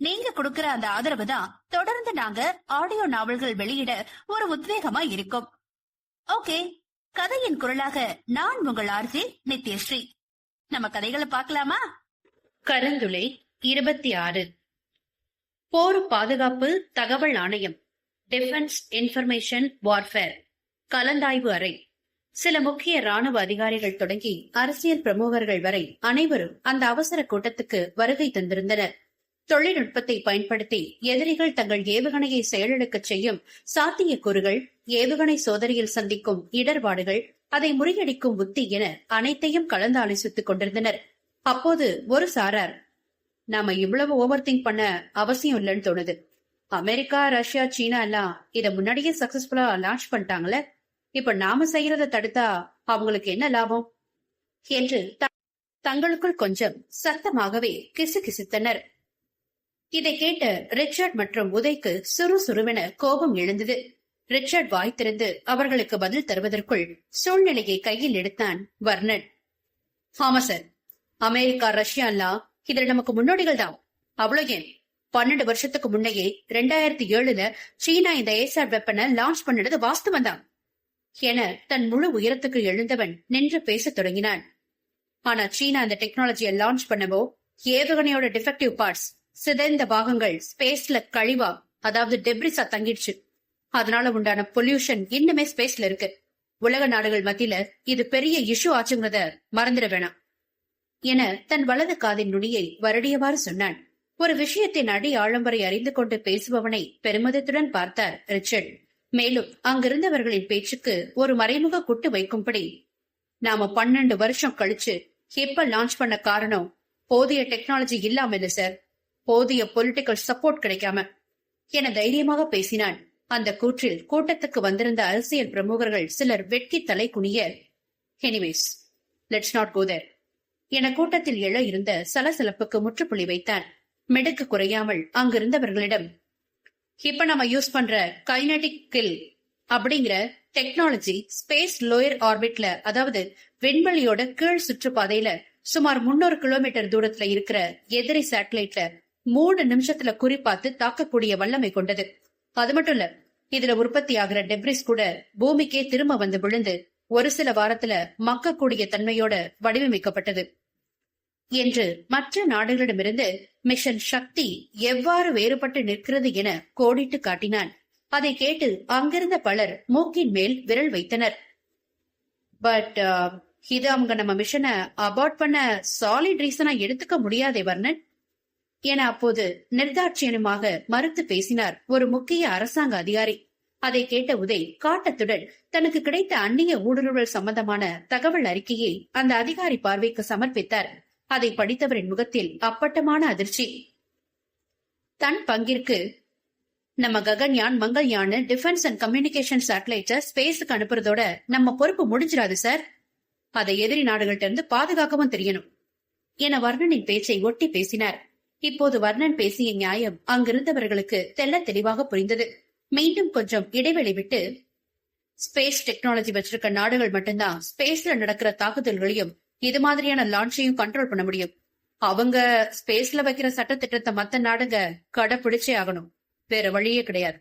நீங்க கொடுக்கிற அந்த ஆதரவு தான் தொடர்ந்து நாங்க ஆடியோ நாவல்கள் வெளியிட ஒரு உத்வேகமா இருக்கும். ஓகே கதையின் குரலாக நான் உங்கள் ஆர்ஜி நித்யஸ்ரீ. நம்ம கதைகளை பார்க்கலாமா? கருந்துளை இருபத்தி ஆறு போர் பாதுகாப்பு தகவல் ஆணையம் டிஃபென்ஸ் இன்ஃபர்மேஷன் வார்ஃபேர் கலந்தாய்வு அறை. சில முக்கிய ராணுவ அதிகாரிகள் தொடங்கி அரசியல் பிரமுகர்கள் வரை அனைவரும் அந்த அவசர கூட்டத்துக்கு வருகை தந்திருந்தனர். தொழில்நுட்பத்தை பயன்படுத்தி எதிரிகள் தங்கள் ஏவுகணையை செயலிழக்கச் செய்யும் சாத்தியக்கூறுகள் ஏவுகணை சோதனையில் சந்திக்கும் இடர்பாடுகள் அதை முறியடிக்கும் உத்தி என அனைத்தையும் கலந்து ஆலோசித்துக் கொண்டிருந்தனர். அப்போது ஒரு சாரார் நாம இவ்வளவு ஓவர் திங்க் பண்ண அவசியம் இல்லைன்னு தோணுது. அமெரிக்கா ரஷ்யா சீனா எல்லாம் இத முன்னாடியே சக்சஸ்ஃபுல்லா லான்ச் பண்ணிட்டாங்கல்ல இப்ப நாம செய்யறத தடுத்தா அவங்களுக்கு என்ன லாபம்? என்று தங்களுக்குள் கொஞ்சம் சத்தமாகவே கிசுகிசுத்தனர். இதை கேட்ட ரிச்சர்ட் மற்றும் உதைக்கு சுறுசுறுவென கோபம் எழுந்தது. ரிச்சர்ட் வாய் திறந்து அவர்களுக்கு பதில் தருவதற்குள் சூழ்நிலையை கையில் எடுத்தான் வர்ணன். ஆமா சார். அமெரிக்கா ரஷ்யா எல்லாம் இதுல நமக்கு முன்னோடிகள் தான். அவ்வளவு ஏன் பன்னெண்டு வருஷத்துக்கு முன்னையே ரெண்டாயிரத்தி ஏழுல சீனா இந்த ஏசாட் வெப்பனை லான்ச் பண்ணது வாஸ்தவம் தான் என தன் முழு உயரத்துக்கு எழுந்தவன் நின்று பேசத் தொடங்கினான். ஆனா சீனா இந்த டெக்னாலஜியை லான்ச் பண்ணவோ ஏவுகணையோட டிஃபெக்டிவ் பார்ட்ஸ் சிதைந்த பாகங்கள் ஸ்பேஸ்ல கழிவா அதாவது டெப்ரிஸா தங்கிடுச்சு. அதனால உண்டான பொல்யூஷன் இன்னுமே ஸ்பேஸ்ல இருக்கு. உலக நாடுகள் மத்தியில இது பெரிய இஷ்யூ ஆச்சுங்கிறத மறந்துட வேணாம். என தன் வலது காதின் நுனியை வருடியவாறு சொன்னான். ஒரு விஷயத்தின் அடி ஆழம்பரை அறிந்து கொண்டு பேசுபவனை பெருமிதத்துடன் பார்த்தார் ரிச்சர்ட். மேலும் அங்கிருந்தவர்களின் பேச்சுக்கு ஒரு மறைமுக குட்டு வைக்கும்படி நாம பன்னெண்டு வருஷம் கழிச்சு எப்ப லான்ச் பண்ண காரணம்? போதிய டெக்னாலஜி இல்லாம இல்ல சார் போதிய பொலிட்டிக்கல் சப்போர்ட் கிடைக்காம. என தைரியமாக பேசினான். அந்த கூற்றில் கூட்டத்துக்கு வந்திருந்த அரசியல் பிரமுகர்கள் சிலர் வெட்கி தலை குனிய anyways let's not go there என கூட்டத்தில் எழ இருந்த சலசலப்புக்கு முற்றுப்புள்ளி வைத்தான். மெடுக்கு குறையாமல் அங்கிருந்தவர்களிடம் இப்ப நம்ம யூஸ் பண்ற கைனடிக் கில் அப்படிங்கிற டெக்னாலஜி ஸ்பேஸ் லோயர் ஆர்பிட்ல அதாவது விண்வெளியோட கீழ் சுற்றுப்பாதையில சுமார் 300 கிலோமீட்டர் தூரத்துல இருக்கிற எதிரி சேட்டலைட்ல மூணு நிமிஷத்துல குறிப்பாத்து தாக்கக்கூடிய வல்லமை கொண்டது. அது மட்டும் இல்ல இதுல உற்பத்தி ஆகிற டெப்ரிஸ் கூட பூமிக்கே திரும்ப வந்து விழுந்து ஒரு சில வாரத்துல மக்கக்கூடிய தன்மையோட வடிவமைக்கப்பட்டது. என்று மற்ற நாடுகளிடமிருந்து மிஷன் சக்தி எவ்வாறு வேறுபட்டு நிற்கிறது என கோடிட்டு காட்டினான். அதை கேட்டு அங்கிருந்த பலர் மூக்கின் மேல் விரல் வைத்தனர். பட் uh, இது அவங்க நம்ம மிஷனை அபார்ட் பண்ண சாலிட் ரீசனா எடுத்துக்க முடியாதே வர்ணன். என அப்போது நிர்தாட்சியனுமாக மறுத்து பேசினார் ஒரு முக்கிய அரசாங்க அதிகாரி. அதை கேட்ட உதய் காட்டத்துடன் தனக்கு கிடைத்த அந்நிய ஊடுருவல் சம்பந்தமான தகவல் அறிக்கையை அந்த அதிகாரி பார்வைக்கு சமர்ப்பித்தார். அதை படித்தவரின் முகத்தில் அப்பட்டமான அதிர்ச்சி. தன் பங்கிற்கு நம்ம Gaganyaan Mangalyaan defence and communication சேட்டலைட்ட ஸ்பேஸுக்கு அனுப்புறதோட நம்ம பொறுப்பு முடிஞ்சிடாது சார். அதை எதிரி நாடுகள்ட்ட இருந்து பாதுகாக்கவும் தெரியணும். என வர்ணனின் பேச்சை ஒட்டி பேசினார். இப்போது வர்ணன் பேசிய நியாயம் அங்கிருந்தவர்களுக்கு தெள்ள தெளிவாக புரிந்தது. மீண்டும் கொஞ்சம் இடைவெளி விட்டு ஸ்பேஸ் டெக்னாலஜி வச்சிருக்க நாடுகள் மட்டும்தான் ஸ்பேஸ்ல நடக்கிற தாக்குதல்களையும் இது மாதிரியான லான்ச்சையும் கண்ட்ரோல் பண்ண முடியும். அவங்க ஸ்பேஸ்ல வைக்கிற சட்டத்திட்டத்தை மத்த நாடுங்க கடைபிடிச்சே ஆகணும். வேற வழியே கிடையாது.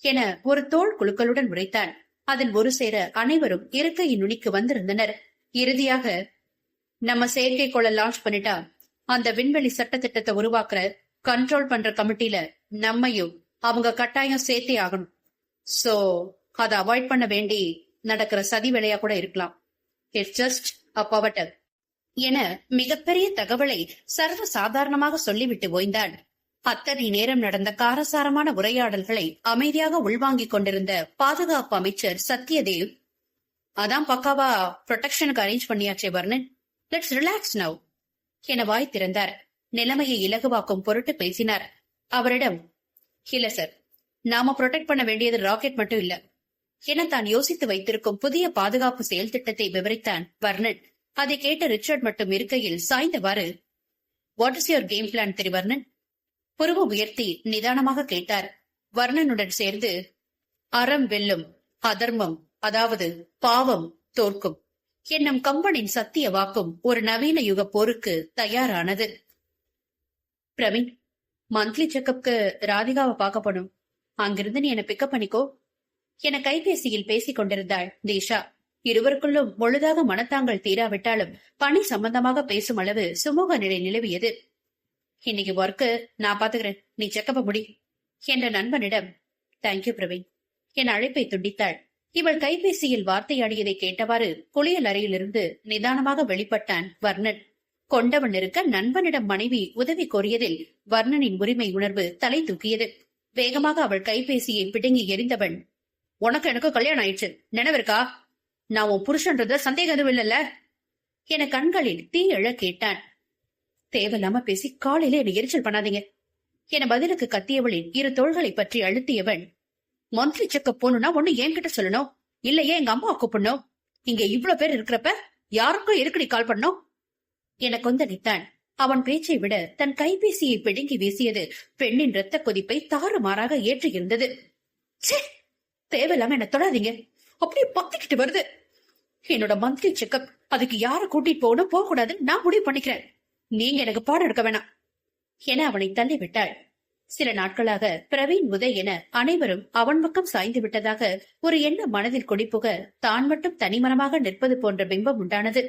என ஒரு தோல் குழுக்களுடன் உரைத்தான். அதில் ஒரு சேர அனைவரும் இருக்கையின் நுனிக்கு வந்திருந்தனர். இறுதியாக நம்ம செயற்கைக்கோளை லான்ச் பண்ணிட்டா அந்த விண்வெளி சட்டத்திட்டத்தை உருவாக்குற கண்ட்ரோல் பண்ற கமிட்டியில நம்மையும் அவங்க கட்டாயம் சேர்த்தே ஆகணும். சோ அதை அவாய்ட் பண்ண வேண்டி நடக்கிற சதி வேலையா கூட இருக்கலாம். இட்ஸ் ஜஸ்ட் அ பவட்டர் என மிகப்பெரிய தகவலை சர்வ சாதாரணமாக சொல்லிவிட்டு ஓய்ந்தான் அத்தனை நேரம் நடந்த காரசாரமான உரையாடல்களை அமைதியாக உள்வாங்கிக் கொண்டிருந்த பாதுகாப்பு அமைச்சர் சத்யதேவ் அதான் பக்காவா ப்ரொடெக்ஷனுக்கு அரேஞ்ச் பண்ணியாச்சே வர்ணன். லெட்ஸ் ரிலாக்ஸ் நவ் என வாய் திறந்தார். நிலைமையை இலகுவாக்கும் பொருட்டு பேசினார். அவரிடம் இல்ல சார் நாம ப்ரொடெக்ட் பண்ண வேண்டியது ராக்கெட் மட்டும் இல்ல. என தான் யோசித்து வைத்திருக்கும் புதிய பாதுகாப்பு செயல் திட்டத்தை விவரித்தான் வர்ணன். அதை கேட்ட ரிச்சர்ட் மட்டும் இருக்கையில் சாய்ந்தவாறு what is your game plan Thiru Varnan புருவம் உயர்த்தி நிதானமாக கேட்டார். வர்ணனுடன் சேர்ந்து அறம் வெல்லும் அதர்மம் அதாவது பாவம் தோற்கும். என்னும் கம்பனின் சத்திய வாக்கும் ஒரு நவீன யுக போருக்கு தயாரானது. பிரவீன் மந்த்லி செக்கப்க்கு ராதிகாவை பார்க்கப்படும். அங்கிருந்து நீ என்ன பிக்கப் பண்ணிக்கோ. என கைபேசியில் பேசிக் கொண்டிருந்தாள் தீஷா. இருவருக்குள்ளும் முழுதாக மனத்தாங்கள் தீராவிட்டாலும் பணி சம்பந்தமாக பேசும் அளவு சுமூக நிலை நிலவியது. இன்னைக்கு ஒர்க்கு நான் பாத்துக்கிறேன். நீ செக்கப்ப முடி. என்ற நண்பனிடம் தேங்க்யூ பிரவீன். என் அழைப்பை துண்டித்தாள். இவள் கைபேசியில் வார்த்தையாடியதை கேட்டவாறு குளியல் அறையிலிருந்து நிதானமாக வெளிப்பட்டான் வர்ணன். கொண்டவன் இருக்க நண்பனிடம் மனைவி உதவி கோரியதில் வர்ணனின் உரிமை உணர்வு தலை தூக்கியது. வேகமாக அவள் கைபேசியை பிடுங்கி எரிந்தவன் உனக்கு எனக்கு கல்யாணம் ஆயிடுச்சு. நினைவிருக்கா? நான் உன் புருஷன்றத சந்தேகம் எதுவும் இல்லல்ல? என கண்களில் தீ எழ கேட்டான். தேவையில்லாம பேசி காலையில என்னை எரிச்சல் பண்ணாதீங்க. என பதிலுக்கு கத்தியவளின் இரு தோள்களை பற்றி அழுத்தியவன் மந்த்லி செக்கப் போகணும்னா ஒண்ணு என்கிட்ட சொல்லணும். இல்லையே எங்க அம்மா கூப்பிடணும். இங்க இவ்வளவு பேர் இருக்கிறப்ப யாருக்கும் இருக்குடி கால் பண்ணோம் என கொந்தளித்தான் அவன் பேச்சை விட தன் கைபேசியை பிடுங்கி வீசியது பெண்ணின் ரத்த கொதிப்பை தாறுமாறாக ஏற்றியிருந்தது ச்சே தேவையில்லாம என்ன தொடாதீங்க. அப்படியே பத்திக்கிட்டு வருது. என்னோட மந்த்லி செக்கப் அதுக்கு யார கூட்டிட்டு போகணும் போக கூடாதுன்னு நான் முடிவு பண்ணிக்கிறேன். நீங்க எனக்கு பாடம் எடுக்க வேணாம். என அவனை தள்ளிவிட்டாள் சில நாட்களாக பிரவீன் உதய் என அனைவரும் அவன் பக்கம் சாய்ந்து விட்டதாக ஒரு எண்ணம் மனதில் குடிப்புக தான் மட்டும் தனிமரமாக நிற்பது போன்ற பிம்பம் உண்டானது.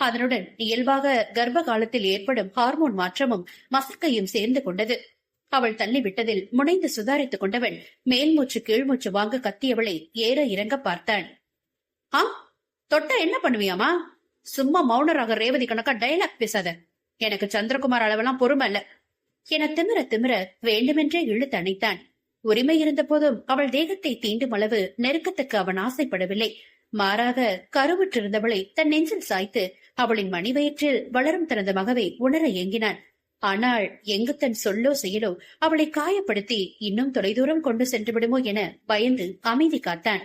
அதனுடன் இயல்பாக கர்ப்ப காலத்தில் ஏற்படும் ஹார்மோன் மாற்றமும் மசக்கையும் சேர்ந்து கொண்டது. அவள் தள்ளிவிட்டதில் முனைந்து சுதாரித்துக் கொண்டவன் மேல்மூச்சு கீழ்மூச்சு வாங்க கத்தியவளை ஏற இறங்க பார்த்தான் ஆ? தொட்டா என்ன பண்ணுவியாமா சும்மா மௌனராக ரேவதி கணக்கா டயலாக் பேசாத. எனக்கு சந்திரகுமார் அளவெல்லாம் பொறுமை இல்ல. என திமிர திமிர வேண்டுமென்றே இழுத்தணைத்தான் உரிமை இருந்த போதும் அவள் தேகத்தை தீண்டும் அளவு நெருக்கத்துக்கு அவன் ஆசைப்படவில்லை. மாறாக கருவுற்றிருந்தவளை தன் நெஞ்சில் சாய்த்து அவளின் மணிவயிற்றில் வளரும் தனது மகவை உணர ஏங்கினான். ஆனால் எங்கு தன் சொல்லோ செயலோ அவளை காயப்படுத்தி இன்னும் தொலைதூரம் கொண்டு சென்று விடுமோ என பயந்து அமைதி காத்தான்.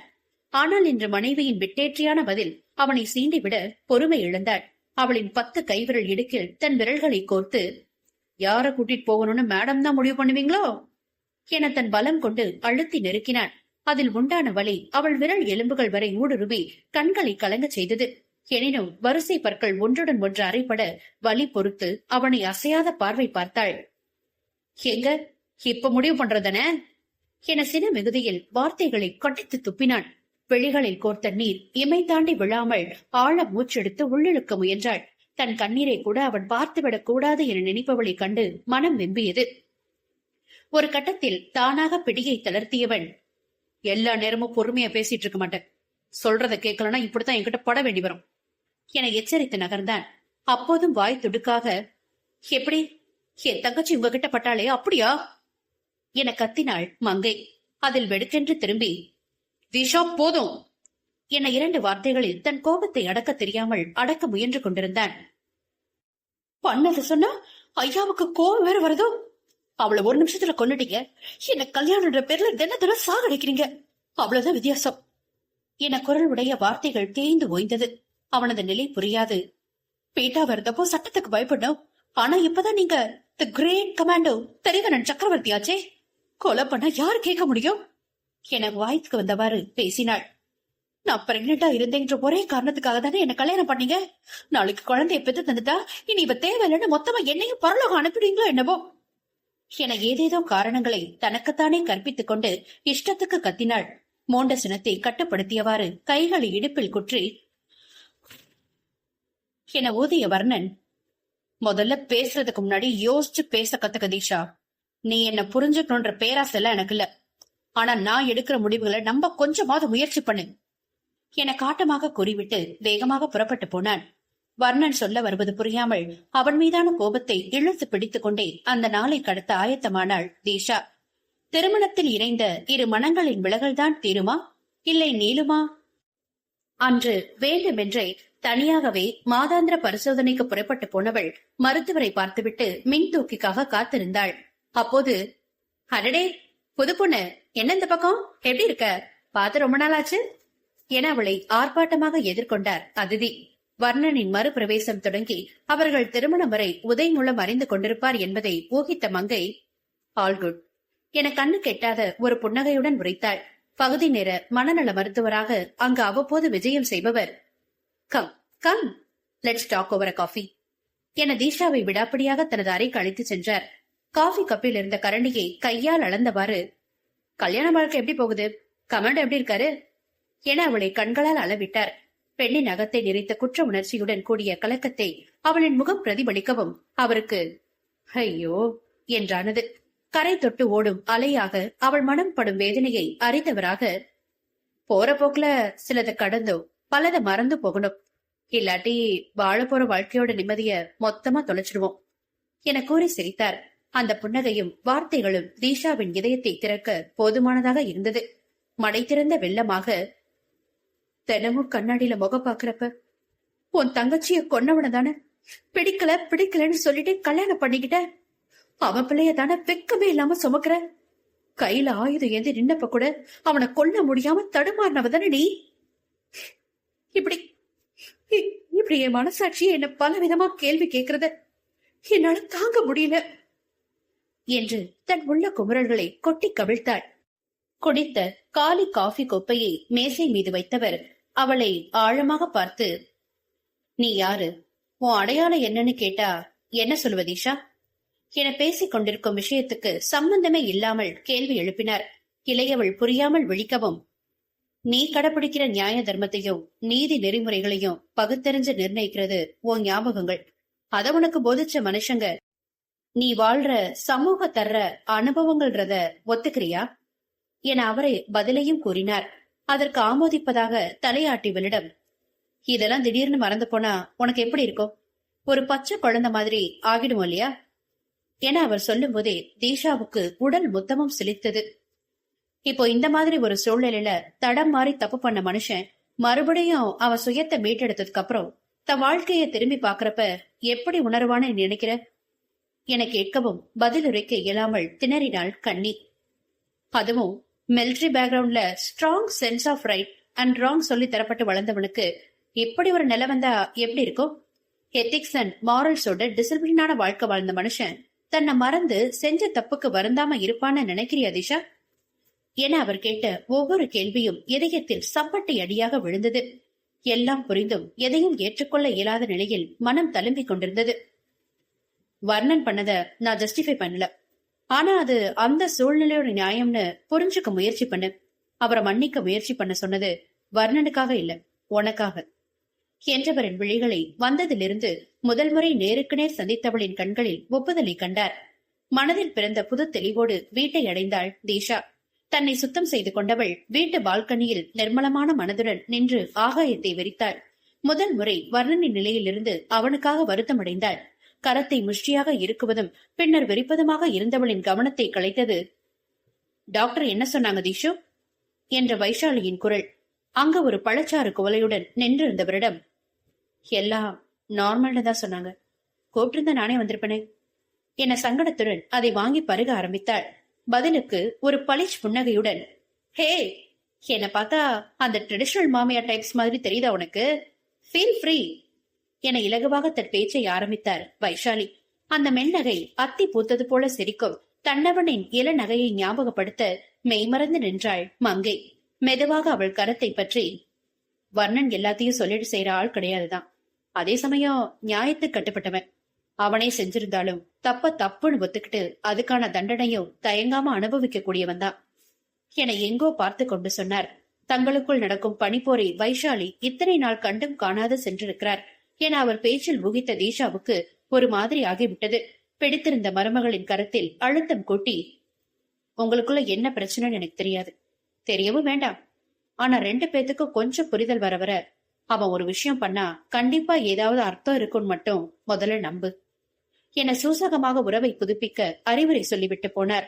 ஆனால் இன்று மனைவியின் விட்டேற்றியான பதில் அவனை சீண்டிவிட பொறுமை இழந்தாள். அவளின் பத்து கைவிரல் இடுக்கில் தன் விரல்களை கோர்த்து யார கூட்டிட்டு போகணும்னு மேடம் தான் முடிவு பண்ணுவீங்களோ? என தன் பலம் கொண்டு அழுத்தி நெருக்கினான். அதில் உண்டான வலி அவள் விரல் எலும்புகள் வரை ஊடுருவி கண்களை கலங்கச் செய்தது. எனினும் வரிசை பற்கள் ஒன்றுடன் ஒன்று அறைப்பட வலி பொறுத்து அவனை அசையாத பார்வை பார்த்தாள். எங்க? இப்ப முடிவு பண்றதன என சின மிகுதியில் வார்த்தைகளை கட்டித்து துப்பினான். வெளிகளில் கோர்த்த நீர் இமை தாண்டி விழாமல் ஆழ மூச்செடுத்து உள்ளிழுக்க முயன்றாள். தன் கண்ணீரை கூட அவன் பார்த்துவிடக் கூடாது என நினைப்பவளை கண்டு மனம் வெம்பியது. ஒரு கட்டத்தில் தானாக பிடியை தளர்த்தியவன் எல்லா நேரமும் பொறுமையா பேசிட்டு இருக்க மாட்டேன். சொல்றத கேட்கலன்னா இப்படித்தான் என்கிட்ட பட வேண்டி வரும் என எச்சரித்து நகர்ந்தான். அப்போதும் வாய் துடுக்காக எப்படி? என் தங்கச்சி உங்ககிட்ட பட்டாளே அப்படியா? என கத்தினாள் மங்கை. அதில் வெடுக்கென்று திரும்பி திஷா போதும் என இரண்டு வார்த்தைகளில் தன் கோபத்தை அடக்க தெரியாமல் அடக்க முயன்று கொண்டிருந்தான். பண்ணது சொன்னா ஐயாவுக்கு கோபம் வேற வருதோ? அவளை ஒரு நிமிஷத்துல கொண்டுட்டீங்க என்ன கல்யாணன்ற பேர்ல தின தினம் சாகடிக்கிறீங்க. அவ்வளவுதான் வித்தியாசம். என குரல் உடைய வார்த்தைகள் தேய்ந்து ஓய்ந்தது. அவனது நிலை புரியாது. பீட்டா வருதப்போ சட்டத்துக்கு பயப்படணும். ஆனா இப்பதான் நீங்க தி கிரேட் கமாண்டோ தெரிவனன் சக்கரவர்த்தி ஆச்சே கொலை பண்ண யார் கேட்க முடியும்? என வாய்க்கு வந்தவாறு பேசினாள். நான் பிரெக்னெண்டா இருந்தேன்ற ஒரே காரணத்துக்காக தானே என்ன கல்யாணம் பண்ணீங்க? நாளைக்கு குழந்தைய பெத்து தந்துட்டா இனி இவ தேவையில்லைன்னு மொத்தமா என்னையும் பரலோகம் அனுப்பிடுவீங்களோ என்னவோ? என ஏதேதோ காரணங்களை தனக்குத்தானே கற்பித்துக் கொண்டு இஷ்டத்துக்கு கத்தினாள். மோண்ட சினத்தை கட்டுப்படுத்தியவாறு கைகளை இடுப்பில் குற்றி என ஊதிய வர்ணன் முதல்ல பேசுறதுக்கு முன்னாடி யோசிச்சு பேச கத்துக்க தீஷா. நீ என்ன புரிஞ்சுக்கணுன்ற பேராசை எல்லாம் எனக்கு இல்ல. ஆனா நான் எடுக்கிற முடிவுகளை நம்ம கொஞ்சமாவது முயற்சி பண்ணு. என காட்டமாக கூறிவிட்டு வேகமாக புறப்பட்டு போனான். வர்ணன் சொல்ல வருவது புரியாமல் அவன் மீதான கோபத்தை இழுத்து பிடித்துக் கொண்டே அந்த நாளை கடத்த ஆயத்தமானாள் தீஷா. திருமணத்தில் இணைந்த இரு மனங்களின் விலகல்தான் தீருமா? இல்லை நீளுமா? அன்று வேண்டுமென்றே தனியாகவே மாதாந்திர பரிசோதனைக்கு புறப்பட்டு போனவள் மருத்துவரை பார்த்துவிட்டு மின் தூக்கிக்காக காத்திருந்தாள். அப்போது அடடே புது பொண்ணு என்ன இந்த பக்கம்? எப்படி இருக்க? பார்த்து ரொம்ப நாள் ஆச்சு என அவளை ஆர்ப்பாட்டமாக எதிர்கொண்டார் அதிதி. வர்ணனின் மறுபிரவேசம் தொடங்கி அவர்கள் திருமணம் வரை உதய் மூலம் அறிந்து கொண்டிருப்பார் என்பதை ஊகித்த மங்கை ஆல் குட். என கண்ணு கெட்டாத ஒரு புன்னகையுடன் உரைத்தாள். பகுதி நேர மனநல மருத்துவராக அங்கு அவ்வப்போது விஜயம் செய்பவர் come come let's talk over coffee என தீஷாவை விடாப்பிடியாக தனது அறைக்கு அழைத்துச் சென்றார். காஃபி கப்பில் இருந்த கரண்டியை கையால் அளந்தவாறு கல்யாண வாழ்க்கை எப்படி போகுது? கமாண்ட் எப்படி இருக்காரு? என அவளை கண்களால் அளவிட்டார். பெண்ணின் அகத்தை நிறைத்த குற்ற உணர்ச்சியுடன் கூடிய கலக்கத்தை அவளின் முகம் பிரதிபலிக்கவும் அவருக்கு ஐயோ என்றானது. கரை தொட்டு ஓடும் அலையாக அவள் மனம் படும் வேதனையை அறிந்தவராக போற போக்குல சிலதை கடந்தோ பலத மறந்து போகணும். இல்லாட்டி வாழ போற வாழ்க்கையோட நிம்மதிய மொத்தமா தொலைச்சிடுவோம் என கூறி சிரித்தார். அந்த புன்னகையும் வார்த்தைகளும் தீஷாவின் இதயத்தை திறக்க போதுமானதாக இருந்தது. மடை திறந்த வெள்ளமாக தினமும் கண்ணாடியில முகம் பாக்குறப்ப உன் தங்கச்சிய கொன்னவன தானே பிடிக்கல பிடிக்கலன்னு சொல்லிட்டு கல்யாணம் பண்ணிக்கிட்ட? அவன் பிள்ளைய தானே வெக்கமே இல்லாம சுமக்கிற? கையில ஆயுதம் ஏந்தி நின்னப்ப கூட அவனை கொல்ல முடியாம தடுமாறினவ தானே நீ? இப்படி இப்படி என் மனசாட்சியை என்ன பல விதமா கேள்வி கேக்குறத என்னால தாங்க முடியல என்று தன் உள்ள குமரல்களை கொட்டி கவிழ்த்தாள். குடித்த காலி காஃபி கோப்பையை மேசை மீது வைத்தவர் அவளை ஆழமாக பார்த்து நீ யாரு? உன் அடையாளம் என்னன்னு கேட்டா என்ன சொல்லுவ தீஷா? என பேசிக் கொண்டிருக்கும் விஷயத்துக்கு சம்பந்தமே இல்லாமல் கேள்வி எழுப்பினார். இளையவள் புரியாமல் விழிக்கவும் நீ கடைபிடிக்கிற நியாய தர்மத்தையும் நீதி நெறிமுறைகளையும் பகுத்தறிஞ்சு நிர்ணயிக்கிறது உன் ஞாபகங்கள். அத உனக்கு போதிச்ச மனுஷங்க நீ வாழ்ற சமூக தர்ற அனுபவங்கள்ன்றத ஒத்துக்கிறியா? என அவரே பதிலையும் கூறினார். அதற்கு ஆமோதிப்பதாக தலையாட்டிவளிடம் இதெல்லாம் திடீர்னு மறந்து போனா உனக்கு எப்படி இருக்கும்? ஒரு பச்சை குழந்தை மாதிரி ஆகிடும் இல்லையா? என அவர் சொல்லும் போதே தீஷாவுக்கு உடல் முத்தமும் சிலித்தது இப்போ இந்த மாதிரி ஒரு சூழ்நிலையில தடம் மாறி தப்பு பண்ண மனுஷன் மறுபடியும் அவ சுயத்தை மீட்டெடுத்ததுக்கு அப்புறம் தன் வாழ்க்கைய திரும்பி பாக்குறப்ப எப்படி உணர்வான்னு நினைக்கிற? என கேட்கவும் பதிலுரைக்க இயலாமல் திணறினாள் கண்ணி. அதுவும் மிலிட்ரி பேக்ரவுண்ட்ல strong sense of right and wrong சொல்லி தரப்பட்டு வளர்ந்தவனுக்கு இப்படி ஒரு நிலை வந்தா எப்படி இருக்கும்? எத்திக்ஸ் அண்ட் மாரல்ஸோட டிசிப்ளினான வாழ்க்கை வாழ்ந்த மனுஷன் தன்னை மறந்து செஞ்ச தப்புக்கு வருந்தாம இருப்பான்னு நினைக்கிறியா திஷா? என அவர் கேட்ட ஒவ்வொரு கேள்வியும் இதயத்தில் சப்பட்டை அடியாக விழுந்தது. எல்லாம் புரிந்தும் எதையும் ஏற்றுக்கொள்ள இயலாத நிலையில் மனம் தழும்பிக் கொண்டிருந்தது. வர்ணன் பண்ணத நான் ஜஸ்டிஃபை பண்ணல. ஆனா அது அந்த சூழ்நிலையோட நியாயம்னு புரிஞ்சுக்க முயற்சி பண்ணு. அவரை மன்னிக்க முயற்சி பண்ண சொன்னது வர்ணனுக்காக இல்ல உனக்காக. என்றவரின் விழிகளை வந்ததிலிருந்து முதல் முறை நேருக்கு நேர் சந்தித்தவளின் கண்களில் ஒப்புதலை கண்டார். மனதில் பிறந்த புது தெளிவோடு வீட்டை அடைந்தாள் தீஷா. தன்னை சுத்தம் செய்து கொண்டவள் வீட்டு பால்கனியில் நிர்மலமான மனதுடன் நின்று ஆகாயத்தை வெறித்தாள். முதல் முறை வர்ணனின் நிலையிலிருந்து அவனுக்காக வருத்தமடைந்தாள். கரத்தை முஷ்டியாக இருக்குவதும் பின்னர் வெறிப்பதுமாக இருந்தவளின் கவனத்தை கலைத்தது டாக்டர் என்ன சொன்னாங்க தீஷு? என்ற வைஷாலியின் குரல். அங்கு ஒரு பழச்சாறு குவலையுடன் நின்றிருந்தவரிடம் எல்லாம் நார்மல்னு தான் சொன்னாங்க. கூப்பிட்டிருந்தா நானே வந்திருப்பேனே. என சங்கடத்துடன் அதை வாங்கி பருக ஆரம்பித்தாள். பதிலுக்கு ஒரு பளிச் புன்னகையுடன் ஹே என்ன பார்த்தா அந்த ட்ரெடிஷனல் மாமியார் டைப்ஸ் மாதிரி தெரியுதா உனக்கு? ஃபீல் ஃப்ரீ என இலகுவாக தன் பேச்சை ஆரம்பித்தார் வைஷாலி. அந்த மென்னகை அத்தி பூத்தது போல சிரிக்கும். தன்னவனின் இள நகையை ஞாபகப்படுத்த மெய்மறந்து நின்றாள் மங்கை. மெதுவாக அவள் கரத்தை பற்றி வர்ணன் எல்லாத்தையும் சொல்லிட்டு செய்யற ஆள் கிடையாதுதான். அதே சமயம் நியாயத்துக்கு கட்டுப்பட்டவன். அவனே செஞ்சிருந்தாலும் தப்ப தப்புன்னு ஒத்துக்கிட்டு அதுக்கான தண்டனையும் தயங்காம அனுபவிக்க கூடியவன் தான். என எங்கோ பார்த்து கொண்டு சொன்னார். தங்களுக்குள் நடக்கும் பனிப்போரை வைஷாலி இத்தனை நாள் கண்டும் காணாது சென்றிருக்கிறார். என அவர் பேச்சில் முகித்த தீஷாவுக்கு ஒரு மாதிரி ஆகிவிட்டது. பிடித்திருந்த மருமகளின் கரத்தில் அழுத்தம் கூட்டி உங்களுக்குள்ள என்ன பிரச்சனைன்னு எனக்கு தெரியாது. தெரியவும் வேண்டாம். ஆனா ரெண்டு பேத்துக்கும் கொஞ்சம் புரிதல் வர வர அவன் ஒரு விஷயம் பண்ணா கண்டிப்பா ஏதாவது அர்த்தம் இருக்கும்னு மட்டும் முதல்ல நம்பு. என சூசகமாக உறவை புதுப்பிக்க அறிவுரை சொல்லிவிட்டு போனார்.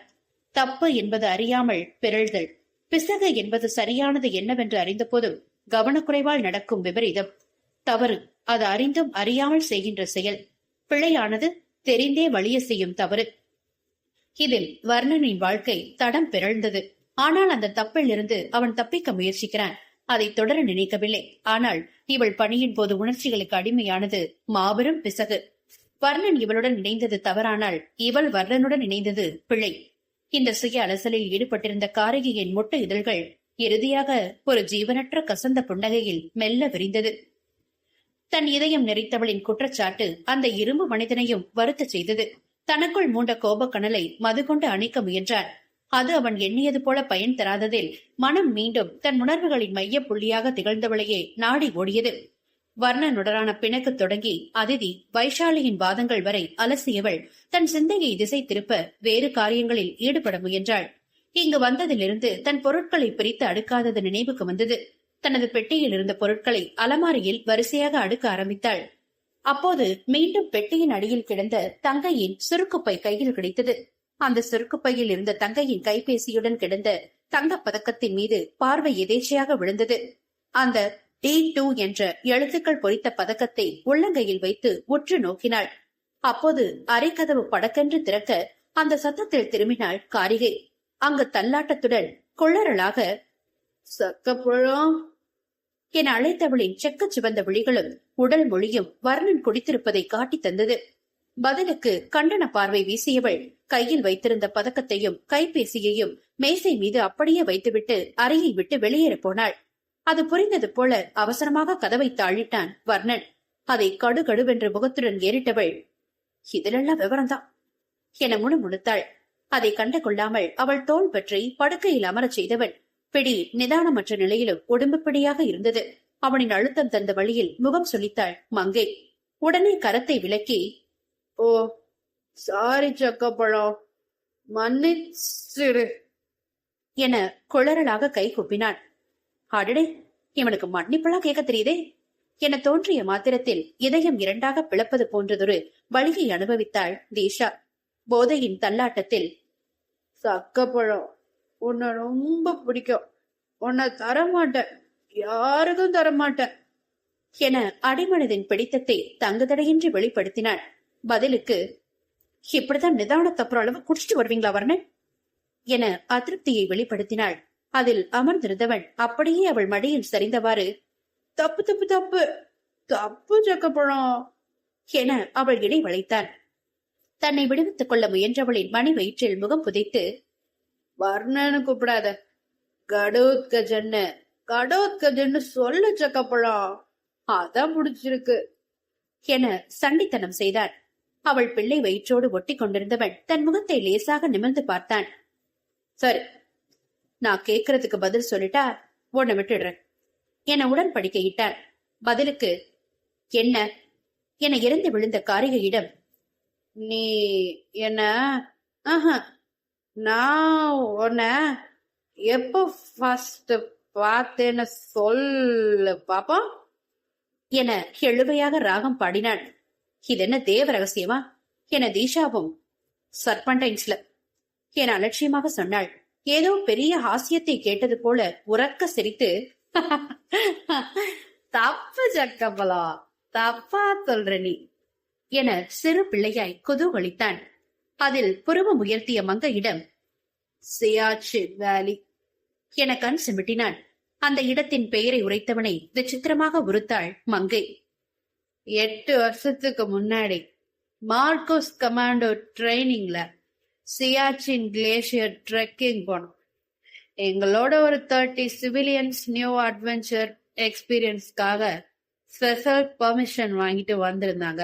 தப்பு என்பது அறியாமல் பிறழ்தல் பிசகு என்பது சரியானது என்னவென்று அறிந்தபோதும் கவனக்குறைவால் நடக்கும் விபரீதம். தவறு. அது அறிந்தும் அறியாமல் செய்கின்ற செயல். பிழையானது தெரிந்தே வழிய செய்யும் தவறு. இதில் வர்ணனின் வாழ்க்கை தடம் பிறழ்ந்தது. ஆனால் அந்த தப்பில் இருந்து அவன் தப்பிக்க முயற்சிக்கிறான். அதை தொடர நினைக்கவில்லை. ஆனால் இவள் பணியின் போது உணர்ச்சிகளுக்கு அடிமையானது மாபெரும் பிசகு. வர்ணன் இவளுடன் இணைந்தது தவறானால் இவள் வர்ணனுடன் இணைந்தது பிழை. இந்த சுய அலசலில் ஈடுபட்டிருந்த காரிகையின் மொட்டை இதழ்கள் இறுதியாக ஒரு ஜீவனற்ற கசந்த புன்னகையில் மெல்ல விரிந்தது. தன் இதயம் நெறித்தவளின் குற்றச்சாட்டு அந்த இரும்பு மனிதனையும் வருத்த செய்தது. தனக்குள் மூண்ட கோபக்கணலை மது கொண்டு அணைக்க முயன்றான். அது அவன் எண்ணியது போல பயன் தராததில் மனம் மீண்டும் தன் உணர்வுகளின் மைய புள்ளியாக திகழ்ந்தவளையே நாடி ஓடியது. வர்ணனுடரான பிணக்கு தொடங்கி அதிதி வைஷாலியின் வாதங்கள் வரை அலசியவள் தன் சிந்தையை திசை திருப்ப வேறு காரியங்களில் ஈடுபட முயன்றாள். இங்கு வந்ததிலிருந்து தன் பொருட்களை பிரித்து அடுக்காதது நினைவுக்கு வந்தது. தனது பெட்டியில் இருந்த பொருட்களை அலமாரியில் வரிசையாக அடுக்க ஆரம்பித்தாள். அப்போது மீண்டும் பெட்டியின் அடியில் கிடந்த தங்கையின் சுருக்குப்பை கையில் கிடைத்தது. அந்த சுருக்குப்பையில் இருந்த தங்கையின் கைபேசியுடன் கிடந்த தங்கப் பதக்கத்தின் மீது பார்வை எதேச்சையாக விழுந்தது. அந்த டி டூ என்ற எழுத்துக்கள் பொறித்த பதக்கத்தை உள்ளங்கையில் வைத்து உற்று நோக்கினாள். அப்போது அரைக்கதவு படக்கென்று திறக்க அந்த சத்தத்தில் திரும்பினாள் காரிகை. அங்கு தள்ளாட்டத்துடன் குளறலாக சக்கப்பழம் என அழைத்தவளின் செக்கச் சிவந்த விழிகளும் உடல் மொழியும் வர்ணன் குடித்திருப்பதை காட்டித் தந்தது. பதிலுக்கு கண்டன பார்வை வீசியவள் கையில் வைத்திருந்த பதக்கத்தையும் கைபேசியையும் மேசை மீது அப்படியே வைத்துவிட்டு அறையை விட்டு வெளியேற போனாள். அது புரிந்தது போல அவசரமாக கதவை தாழிட்டான் வர்ணன். அதை கடுகடுவென்ற முகத்துடன் ஏறிட்டவள் இதிலெல்லாம் விவரம்தான் என முணுமுணுத்தாள். அதை கண்டு கொள்ளாமல் அவள் தோள் பற்றி படுக்கையில் அமரச் செய்தவன் பிடி நிதானமற்ற நிலையிலும் உடம்புப்பிடியாக இருந்தது. அவனின் அழுத்தம் தந்த வழியில் முகம் சொல்லித்தாள் மங்கை. உடனே கரத்தை விலக்கி ஓ சாரி சக்கப்பழம் மன்னிச்சிரு என குளறலாக கை கூப்பினான் அடடே இவனுக்கு மன்னிப்பெல்லாம் கேட்க தெரியுதே என தோன்றிய மாத்திரத்தில் இதயம் இரண்டாக பிளப்பது போன்றதொரு வழியை அனுபவித்தாள் தீஷா. போதையின் தள்ளாட்டத்தில் சக்கப்பழம் உன்னை ரொம்ப பிடிக்கும். உன்னை தரமாட்டேன். யாருக்கும் தரமாட்டேன். என அடிமனதின் பிடித்தத்தை தங்குதடையின்றி வெளிப்படுத்தினாள். பதிலுக்கு இப்படிதான் நிதான தப்புற அளவு குடிச்சிட்டு வருவீங்களா வர்ணன்? என அதிருப்தியை வெளிப்படுத்தினாள். அதில் அமர்ந்திருந்தவன் அப்படியே அவள் மடியில் சரிந்தவாறு தப்பு தப்பு தப்பு. தப்பு சக்கப்பழம் என அவள் இடை வளைத்தான் தன்னை விடுவித்துக் கொள்ள முயன்றவளின் மணி வயிற்றில் முகம் புதைத்து வர்ணன்னு கூப்பிடாத. கடோத்கஜன்னு. கடோத்கஜன்னு சொல்ல சக்கப்பழம் அதான் முடிச்சிருக்கு என சண்டித்தனம் செய்தான் அவள் பிள்ளை வயிற்றோடு ஒட்டி கொண்டிருந்தவன் தன் முகத்தை லேசாக நிமிர்ந்து பார்த்தான். சரி நான் கேக்குறதுக்கு பதில் சொல்லிட்டா உன்னை விட்டுடுறேன் என உடன்படிக்கையிட்டார் பதிலுக்கு என்ன? என இறந்து விழுந்த காரிகையிடம் நீ என்ன? ஆஹா, நான் உன்னை எப்போ ஃபர்ஸ்ட் பார்த்தேன்னு சொல்லு பாப்பா என எழுவையாக ராகம் பாடினாள். இது என்ன தேவ ரகசியமா? என தீஷாவும் சர்பண்டைன்ஸ்ல என அலட்சியமாக சொன்னாள். ஏதோ பெரிய ஹாஸ்யத்தை கேட்டது போல உறக்க சிரித்து தப்பு ஜக்கப்பலா தப்பா சொல்ற நீ என சிறு பிள்ளையாய் குதூகலித்தான். அதில் புருவம் உயர்த்திய மங்கையிடம் சியாச்சி வேலி என கண் சிமிட்டினான். அந்த இடத்தின் பெயரை உரைத்தவனை விசித்திரமாக உறுத்தாள் மங்கை. எட்டு வருஷத்துக்கு முன்னாடி மார்க்கோஸ் கமாண்டோ ட்ரைனிங்ல சியாச்சின் கிளேசியர் ட்ரெக்கிங் போனோம். எங்களோட ஒரு தேர்ட்டி சிவிலியன்ஸ் நியூ அட்வென்ச்சர் எக்ஸ்பீரியன்ஸ்க்காக ஸ்பெஷல் பர்மிஷன் வாங்கிட்டு வந்திருந்தாங்க.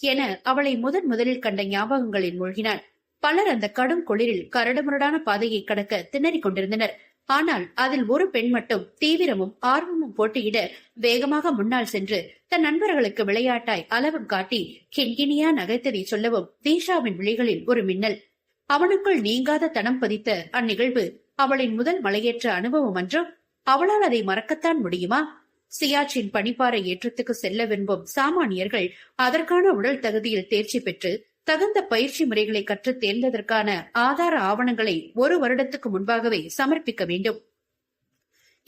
என அவளை முதன் முதலில் கண்ட ஞாபகங்களில் மூழ்கினாள். பலர் அந்த கடும் குளிரில் கரடுமுரடான பாதையை கடக்க திணறிக் கொண்டிருந்தனர். ஆனால் அதில் ஒரு பெண் மட்டும் தீவிரமும் ஆர்வமும் போட்டியிட வேகமாக முன்னால் சென்று தன் நண்பர்களுக்கு விளையாட்டாய் அளவும் காட்டி கிண்கிணியா நகைத்ததை சொல்லவும் தீஷாவின் விழிகளில் ஒரு மின்னல். அவனுக்குள் நீங்காத தனம் பதித்த அந்நிகழ்வு அவளின் முதல் மலையேற்ற அனுபவம் என்றும் அவளால் அதை மறக்கத்தான் முடியுமா? சியாச்சின் பனிப்பாறை ஏற்றத்துக்கு செல்ல விரும்பும் சாமானியர்கள் அதற்கான உடல் தகுதியில் தேர்ச்சி பெற்று தகுந்த பயிற்சி முறைகளை கற்று தேர்ந்ததற்கான ஆதார ஆவணங்களை ஒரு வருடத்துக்கு முன்பாகவே சமர்ப்பிக்க வேண்டும்.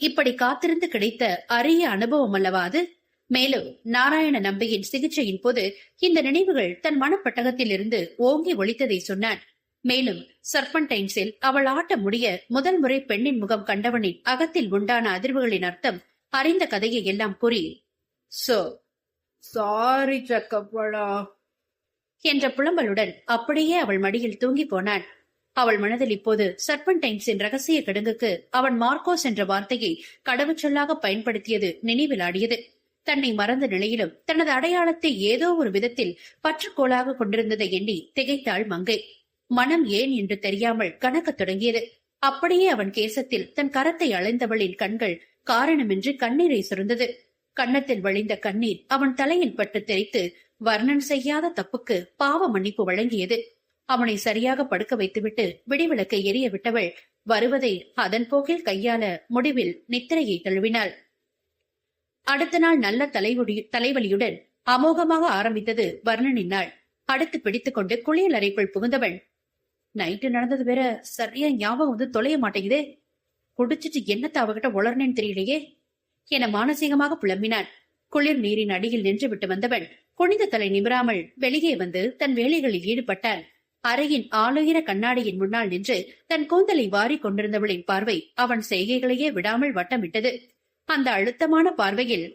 இப்படி காத்திருந்து கிடைத்த அரிய அனுபவம் அல்லவா அது? மேலும் நாராயண நம்பியின் சிகிச்சையின் போது இந்த நினைவுகள் தன் மனப்பட்டகத்தில் இருந்து ஓங்கி ஒழித்ததை சொன்னான். மேலும் சர்பன்டைன்ஸில் அவள் ஆட்ட முடிய முதல் முறை பெண்ணின் முகம் கண்டவனின் அகத்தில் உண்டான அதிர்வுகளின் அர்த்தம் அறிந்த கதையை எல்லாம் கூறி சோ சாரி சக்கப்படா என்ற புலம்பலுடன் அப்படியே அவள் மடியில் தூங்கி போனான் அவள் மனதில் இப்போது சர்பன்டைன்ஸின் ரகசிய கிடங்குக்கு அவன் மார்க்கோஸ் என்ற வார்த்தையை கடவுச்சொல்லாக பயன்படுத்தியது நினைவில் ஆடியது தன்னை மறந்த நிலையிலும் தனது அடையாளத்தை ஏதோ ஒரு விதத்தில் பற்றுக்கோளாக கொண்டிருந்ததை எண்ணி திகைத்தாள் மங்கை. மனம் ஏன் என்று தெரியாமல் கணக்கத் தொடங்கியது? அப்படியே அவன் கேசத்தில் தன் கரத்தை அலைந்தவளின் கண்கள் காரணமின்றி கண்ணீரை சுருந்தது. கன்னத்தில் வழிந்த கண்ணீர் அவன் தலையில் பட்டு தெரித்து வர்ணன் செய்யாத தப்புக்கு பாவ மன்னிப்பு வழங்கியது. அவனை சரியாக படுக்க வைத்துவிட்டு விடிவிளக்கை எரிய விட்டவள் வருவதை அதன் போக்கில் கையாள முடிவில் நித்திரையை தழுவினாள். அடுத்த நாள் நல்ல தலைவலி தலைவலியுடன் அமோகமாக ஆரம்பித்தது வர்ணனின் நாள். அடுத்து பிடித்துக் கொண்டு குளியல் அறைக்குள் புகுந்தவள். நைட்டு நடந்தது வேற சரியா ஞாபகம் வந்து தொலைய மாட்டேங்குதே. குடிச்சிட்டு என்னத்த அவகிட்ட உளர்னேன்னு தெரியலையே? என மானசீகமாக புலம்பினான். குளிர் நீரின் அடியில் நின்று விட்டு வந்தவன் குனிந்த தலை நிமிராமல் வெளியே வந்து தன் வேலைகளில் ஈடுபட்டான் அறையின் ஆளுயர கண்ணாடியின் முன்னால் நின்று தன் கூந்தலை வாரிக் கொண்டிருந்தவளின் பார்வை அவன் செய்கைகளையே விடாமல் வட்டமிட்டது. அந்த அழுத்தமான பார்வையில்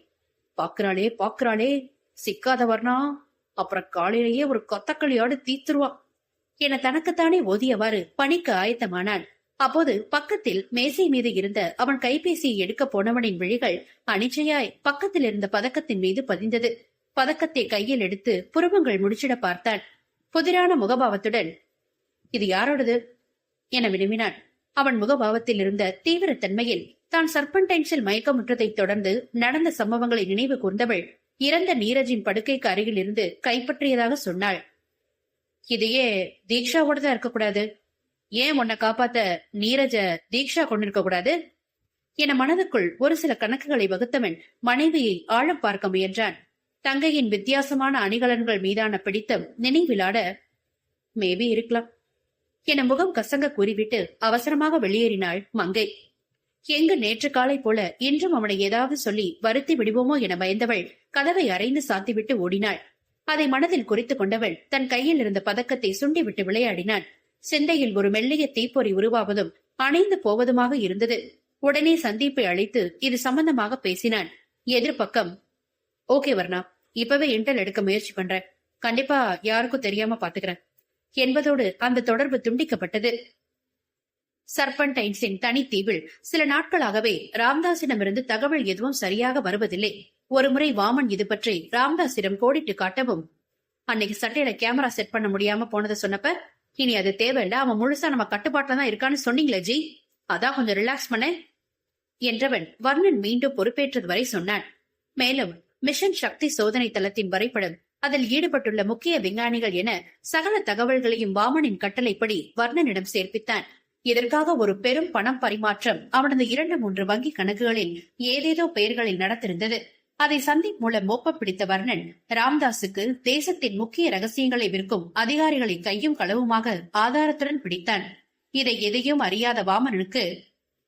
பாக்குறாளே பாக்குறாளே சிக்காத வர்ணா அப்புறம் காலையிலேயே ஒரு கொத்தக்களியோடு தீத்துருவா என தனக்குத்தானே ஓதியவாறு பணிக்கு ஆயத்தமானான். அப்போது பக்கத்தில் மேசை மீது இருந்த அவன் கைபேசியை எடுக்க போனவனின் விழிகள் அனிச்சையாய் பக்கத்தில் இருந்த பதக்கத்தின் மீது பதிந்தது. பதக்கத்தை கையில் எடுத்து புருவங்கள் முடிச்சிட பார்த்தான். புதிரான முகபாவத்துடன் இது யாரோடது? என விரும்பினான் அவன் முகபாவத்தில் இருந்த தீவிர தன்மையில் தான் சர்பன்டைன்ஸில் மயக்கமுற்றதைத் தொடர்ந்து நடந்த சம்பவங்களை நினைவு கூர்ந்தவள் இறந்த நீரஜின் படுக்கைக்கு அருகில் இருந்து கைப்பற்றியதாக சொன்னாள். இதையே தீக்ஷாவோட தான் இருக்கக்கூடாது. ஏன் உன்னை காப்பாத்த நீரஜ தீக்ஷா கொண்டிருக்க கூடாது? என மனதுக்குள் ஒரு சில கணக்குகளை வகுத்தவன் மனைவியை ஆழம் பார்க்க முயன்றான். தங்கையின் வித்தியாசமான அணிகலன்கள் மீதான பிடித்தம் நினைவிலாட மேபி இருக்கலாம் என முகம் கசங்க கூறிவிட்டு அவசரமாக வெளியேறினாள் மங்கை. எங்கு நேற்று காலை போல இன்றும் அவனை ஏதாவது சொல்லி வருத்தி விடுவோமோ என பயந்தவள் கதவை அரைந்து சாத்திவிட்டு ஓடினாள். அதை மனதில் குறித்துக் கொண்டவள் தன் கையில் இருந்த பதக்கத்தை சுண்டிவிட்டு விளையாடினான். சிந்தையில் ஒரு மெல்லிய தீப்பொறி உருவாவதும் அணைந்து போவதுமாக இருந்தது. உடனே சந்தீப்பை அழைத்து இது சம்பந்தமாக பேசினான். எதிர்பக்கம் ஓகே வர்ணா. இப்பவே இன்டல் எடுக்க முயற்சி பண்றேன். கண்டிப்பா யாருக்கும் தெரியாம பாத்துக்கிறேன். என்பதோடு அந்த தொடர்பு துண்டிக்கப்பட்டது. சர்பன்டைன்ஸின் தனித்தீவில் சில நாட்களாகவே ராம்தாஸிடமிருந்து தகவல் எதுவும் சரியாக வருவதில்லை. ஒருமுறை வாமன் இது பற்றி ராம்தாஸிடம் கோடிட்டு காட்டவும் அன்னைக்கு சட்டையில கேமரா செட் பண்ண முடியாம போனதை சொன்னப்ப இனி அது தேவையில்ல. அவன் முழுசா நம்ம கட்டுப்பாட்டுல தான் இருக்கான்னு சொன்னீங்களே ஜி? அதான் கொஞ்சம் ரிலாக்ஸ் பண்ண என்றவன் வர்ணன் மீண்டும் பொறுப்பேற்றது வரை சொன்னான். மேலும் மிஷன் சக்தி சோதனை தளத்தின் வரைபடம் அதில் ஈடுபட்டுள்ள முக்கிய விஞ்ஞானிகள் என சகல தகவல்களையும் வாமனின் கட்டளைப்படி வர்ணனிடம் சேர்ப்பித்தான். இதற்காக ஒரு பெரும் பணம் பரிமாற்றம் அவனது இரண்டு மூன்று வங்கி கணக்குகளில் ஏதேதோ பெயர்களில் நடத்திருந்தது அதை சந்தி மூலம் மோப்ப பிடித்த வர்ணன் ராம்தாஸுக்கு தேசத்தின் முக்கிய ரகசியங்களை விற்கும் அதிகாரிகளை கையும் களவுமாக ஆதாரத்துடன் பிடித்தான். இதை எதையும் அறியாத வாமனனுக்கு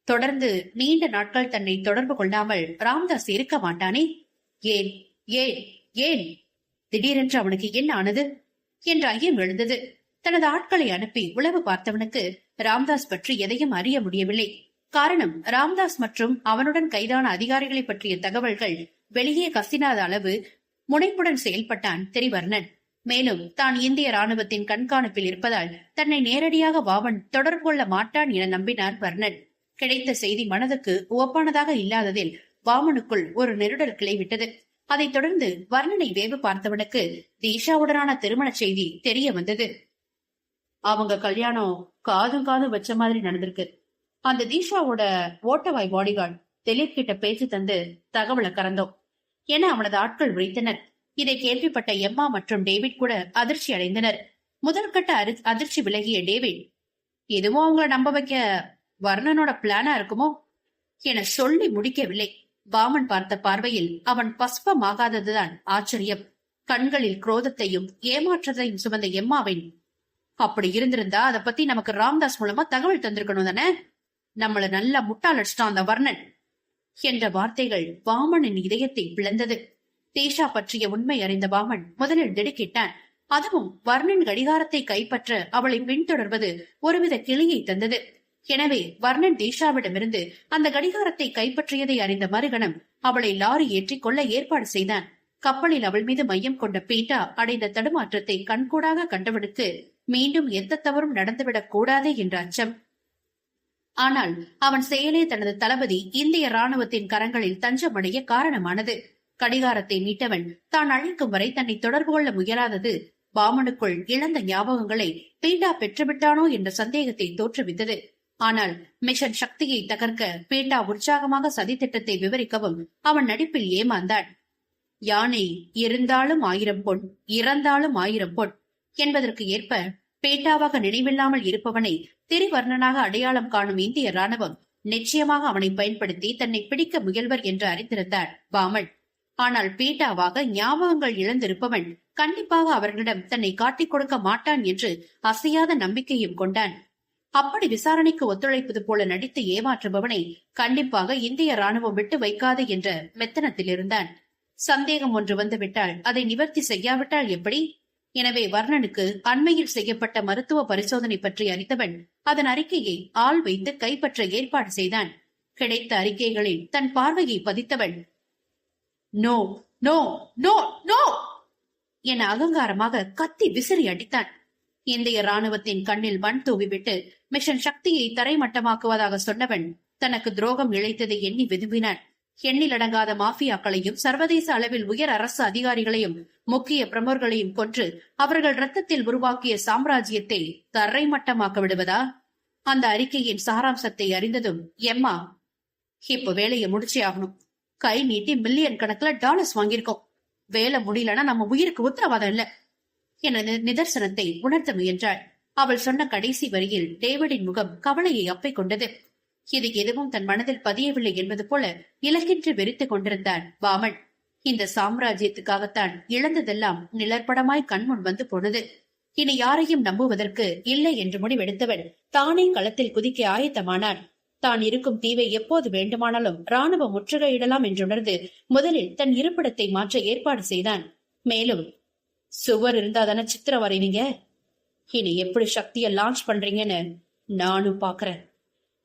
தொடர்ந்து நீண்ட நாட்கள் தன்னை தொடர்பு கொள்ளாமல் ராம்தாஸ் இருக்க மாட்டானே? ஏன் ஏன் ஏன்? திடீரென்று அவனுக்கு என்ன ஆனது? என்ற ஐயம் எழுந்தது. தனது ஆட்களை அனுப்பி உளவு பார்த்தவனுக்கு ராம்தாஸ் பற்றி எதையும் அறிய முடியவில்லை. காரணம் ராம்தாஸ் மற்றும் அவனுடன் கைதான அதிகாரிகளை பற்றிய தகவல்கள் வெளியே கசினாத அளவு முனைப்புடன் செயல்பட்டான் திரிவர்ணன். மேலும் தான் இந்திய ராணுவத்தின் கண்காணிப்பில் இருப்பதால் தன்னை நேரடியாக வாவன் தொடர்பு கொள்ள மாட்டான் என நம்பினார் வர்ணன். கிடைத்த செய்தி மனதுக்கு உவப்பானதாக இல்லாததில் வாமனுக்குள் ஒரு நெருடல் கிளைவிட்டது. அதைத் தொடர்ந்து வர்ணனை வேவு பார்த்தவனுக்கு தீஷாவுடனான திருமண செய்தி தெரிய வந்தது. அவங்க கல்யாணம் காதும் காதும் வச்ச மாதிரி நடந்திருக்கு. அந்த தீஷாவோட ஓட்டவாய் பாடிகார்டு திலீப் கிட்ட பேச்சு தந்து தகவலை கறந்தோம். என அவனது ஆட்கள் உரைத்தனர் இதை கேள்விப்பட்ட எம்மா மற்றும் டேவிட் கூட அதிர்ச்சி அடைந்தனர். முதற்கட்ட அரி- அதிர்ச்சி விலகிய டேவிட் இதுவும் அவங்கள நம்ப வைக்க வர்ணனோட பிளானா இருக்குமோ? என சொல்லி முடிக்கவில்லை. பாமன் பார்த்த பார்வையில் அவன் பஸ்பமாகாததுதான் ஆச்சரியம். கண்களில் குரோதத்தையும் ஏமாற்றத்தையும் சுமந்த எம்மாவின் அப்படி இருந்திருந்தா அதை பத்தி நமக்கு ராம்தாஸ் மூலமா தகவல் தந்திருக்கணும் தானே? நம்மள நல்லா முட்டாள் அடிச்சிட்டான் அந்த வர்ணன் என்ற வார்த்தைகள் வாமனின் இதயத்தை பிளந்தது தேஷா பற்றிய உண்மை அறிந்த வாமன் முதலில் திடுக்கிட்டான். அதுவும் வர்ணன் கடிகாரத்தை கைப்பற்ற அவளை பின்தொடர்வது ஒருவித கிளியை தந்தது. எனவே வர்ணன் தேஷாவிடமிருந்து அந்த கடிகாரத்தை கைப்பற்றியதை அறிந்த மறுகணம் அவளை லாரி ஏற்றிக் கொள்ள ஏற்பாடு செய்தான். கப்பலில் அவள் மீது மையம் கொண்ட பீட்டா அடைந்த தடுமாற்றத்தை கண்கூடாக கண்டவனுக்கு மீண்டும் எந்த தவறும் நடந்துவிடக் கூடாது என்ற அச்சம். ஆனால் அவன் செயலே தனது தளபதி இந்திய ராணுவத்தின் கரங்களில் தஞ்சமடைய காரணமானது. கடிகாரத்தை மீட்டவன் தான் அழைக்கும் வரை தன்னை தொடர்பு கொள்ள முயலாதது. பாமனுக்குள் இழந்த ஞாபகங்களை பீண்டா பெற்றுவிட்டானோ என்ற சந்தேகத்தை தோற்றுவித்தது. ஆனால் மிஷன் சக்தியை தகர்க்க பீண்டா உற்சாகமாக சதித்திட்டத்தை விவரிக்கவும் அவன் நடிப்பில் ஏமாந்தான். யானை இருந்தாலும் ஆயிரம் பொன் இறந்தாலும் ஆயிரம் பொன் என்பதற்கு ஏற்ப பேட்டாவாக நினைவில்லாமல் இருப்பவனை திரிவர்ணனாக அடையாளம் காணும் இந்திய ராணுவம் நிச்சயமாக அவனை பயன்படுத்தி தன்னை பிடிக்க முயல்வர் என்று அறிந்திருந்தார் பாமன் ஆனால் பீட்டாவாக ஞாபகங்கள் இழந்திருப்பவன் கண்டிப்பாக அவர்களிடம் தன்னை காட்டிக் கொடுக்க மாட்டான் என்று அசையாத நம்பிக்கையும் கொண்டான். அப்படி விசாரணைக்கு ஒத்துழைப்பது போல நடித்து ஏமாற்றுபவனை கண்டிப்பாக இந்திய ராணுவம் விட்டு வைக்காது என்ற மெத்தனத்தில் இருந்தான் சந்தேகம் ஒன்று வந்துவிட்டால் அதை நிவர்த்தி செய்யாவிட்டால் எப்படி? எனவே வர்ணனுக்கு அண்மையில் செய்யப்பட்ட மருத்துவ பரிசோதனை பற்றி அறிந்தவன் அதன் அறிக்கையை ஆள் வைத்து கைப்பற்ற ஏற்பாடு செய்தான். கிடைத்த அறிக்கைகளில் தன் பார்வையை பதித்தவன் நோ நோ நோ நோ! என அகங்காரமாக கத்தி விசிறி அடித்தான். இந்திய ராணுவத்தின் கண்ணில் மண் தூவிவிட்டு மிஷன் சக்தியை தரைமட்டமாக்குவதாக சொன்னவன் தனக்கு துரோகம் இழைத்ததை எண்ணி விரும்பினான். எண்ணிலடங்காத மாஃபியாக்களையும் சர்வதேச அளவில் உயர் அரசு அதிகாரிகளையும் முக்கிய பிரமுகர்களையும் கொன்று அவர்கள் ரத்தத்தில் உருவாக்கிய சாம்ராஜ்யத்தை தரைமட்டமாக்க விடுவதா? அந்த அறிக்கையின் சாராம்சத்தை அறிந்ததும் எம்மா இப்ப வேலையை முடிச்சே ஆகணும். கை நீட்டி மில்லியன் கணக்குல டாலர்ஸ் வாங்கியிருக்கோம். வேலை முடியலன்னா நம்ம உயிருக்கு உத்தரவாதம் இல்ல. என நிதர்சனத்தை உணர்த்த முயன்றாள். அவள் சொன்ன கடைசி வரியில் டேவிடின் முகம் கவலையை அப்பை கொண்டது. இது எதுவும் தன் மனதில் பதியவில்லை என்பது போல இலக்கென்று வெறித்துக் கொண்டிருந்தான் பாமன். இந்த சாம்ராஜ்யத்துக்காகத்தான் இழந்ததெல்லாம் நிழற்படமாய் கண்முன் வந்து போனது. இனி யாரையும் நம்புவதற்கு இல்லை என்று முடிவெடுத்தவன் தானே களத்தில் குதிக்க ஆயத்தமானான். தான் இருக்கும் தீவை எப்போது வேண்டுமானாலும் ராணுவ முற்றுகையிடலாம் என்றுணர்ந்து முதலில் தன் இருப்பிடத்தை மாற்ற ஏற்பாடு செய்தான். மேலும் சுவர் இருந்தாதானே சித்திரம் வரைவீங்க இனி எப்படி சக்தியை லான்ச் பண்றீங்கன்னு நானும் பாக்குறேன்.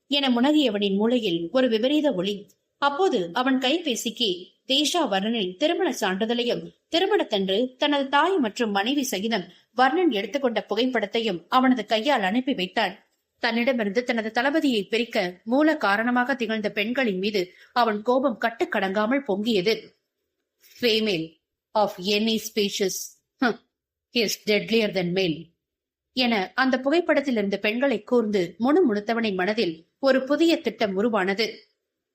என முனகியவனின் மூளையில் ஒரு விபரீத ஒளி. அப்போது அவன் கைபேசிக்கு தேஷா வர்ணனின் திருமண சான்றிதழையும் திருமணத்தன்று தனது தாய் மற்றும் மனைவி சகிதம் வர்ணன் எடுத்துக்கொண்ட புகைப்படத்தையும் அவனது கையால் அனுப்பி வைத்தான். தன்னிடமிருந்து தனது தளபதியை பிரிக்க மூல காரணமாக திகழ்ந்த பெண்களின் மீது அவன் கோபம் கட்டுக்கடங்காமல் பொங்கியது. Female of any species is deadlier than male என அந்த புகைப்படத்தில் இருந்த பெண்களை கூர்ந்து முணுமுணுத்தவனின் மனதில் ஒரு புதிய திட்டம் உருவானது.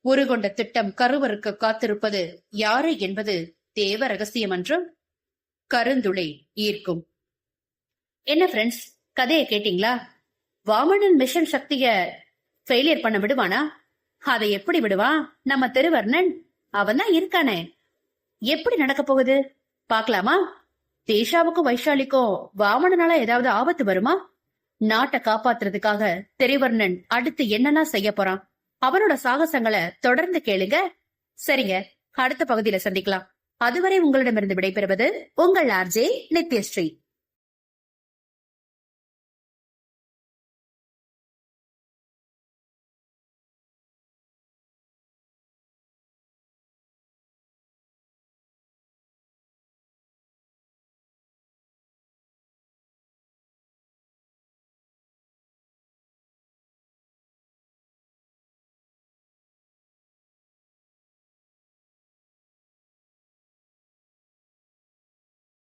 உருகொண்ட திட்டம் கருவருக்கு காத்திருப்பது யாரு என்பது தேவ ரகசியம் என்றும் கருந்துளை ஈர்க்கும். என்ன ஃப்ரெண்ட்ஸ் கதையை கேட்டீங்களா? வாமனன் மிஷன் சக்திய ஃபெயிலியர் பண்ண விடுவானா? அதை எப்படி விடுவான் நம்ம திருவர்ணன்? அவன் தான் இருக்கானே. எப்படி நடக்க போகுது? பார்க்கலாமா? தேஷாவுக்கும் வைஷாலிக்கும் வாமனனால ஏதாவது ஆபத்து வருமா? நாட்டை காப்பாத்துறதுக்காக தெரிவர்ணன் அடுத்து என்னன்னா செய்ய போறான்? அவனோட சாகசங்களை தொடர்ந்து கேளுங்க. சரிங்க அடுத்த பகுதியில சந்திக்கலாம். அதுவரை உங்களிடமிருந்து விடைபெறுவது உங்கள் ஆர்ஜே நித்யஸ்ரீ.